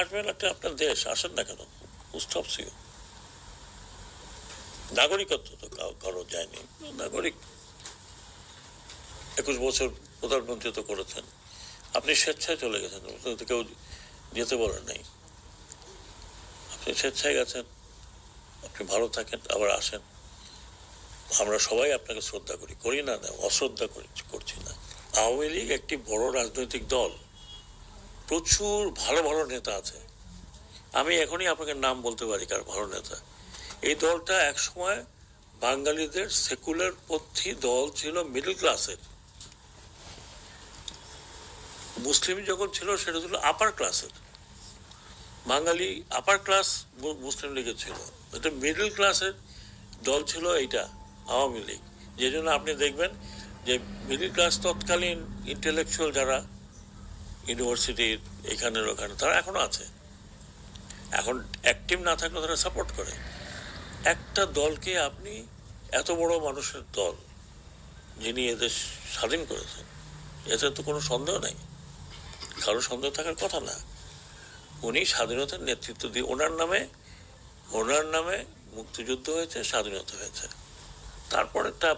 আসবেন একটা আপনার দেশ, আসেন না কেন? উৎসব সিও নাগরিকত্ব তো কারও যায়নি। নাগরিক একুশ বছর প্রধানমন্ত্রী তো করেছেন। আপনি স্বেচ্ছায় চলে গেছেন। কেউ যেতে বলেন নাই। আপনি স্বেচ্ছায় গেছেন। আপনি ভালো থাকেন, আবার আসেন। আমরা সবাই আপনাকে শ্রদ্ধা করি। করি না না, অশ্রদ্ধা করি করছি না। আওয়ামী লীগ একটি বড় রাজনৈতিক দল। প্রচুর ভালো ভালো নেতা আছে। আমি এখনই আপনাকে নাম বলতে পারি কার ভালো নেতা। এই দলটা একসময় বাঙালিদের সেকুলার পন্থী দল ছিল মিডল ক্লাসের। মুসলিম যখন ছিল সেটা ছিল আপার ক্লাসের বাঙালি আপার ক্লাস মুসলিম লীগের ছিল। এটা মিডল ক্লাসের দল ছিল এইটা, আওয়ামী লীগ। যে জন্য আপনি দেখবেন যে মিডল ক্লাস তৎকালীন ইন্টেলেকচুয়াল যারা ইউনিভার্সিটির এখানের ওখানে, তারা এখনও আছে। এখন অ্যাক্টিভ না থাকলে তারা সাপোর্ট করে। একটা দলকে আপনি এত বড় মানুষের দল, যিনি এদেশ স্বাধীন করেছেন, এতে তো কোনো সন্দেহ নেই। কারও সন্দেহ থাকার কথা না। উনি স্বাধীনতার নেতৃত্ব দিয়ে, ওনার নামে ওনার নামে মুক্তিযুদ্ধ হয়েছে, স্বাধীনতা হয়েছে। তারপর একটা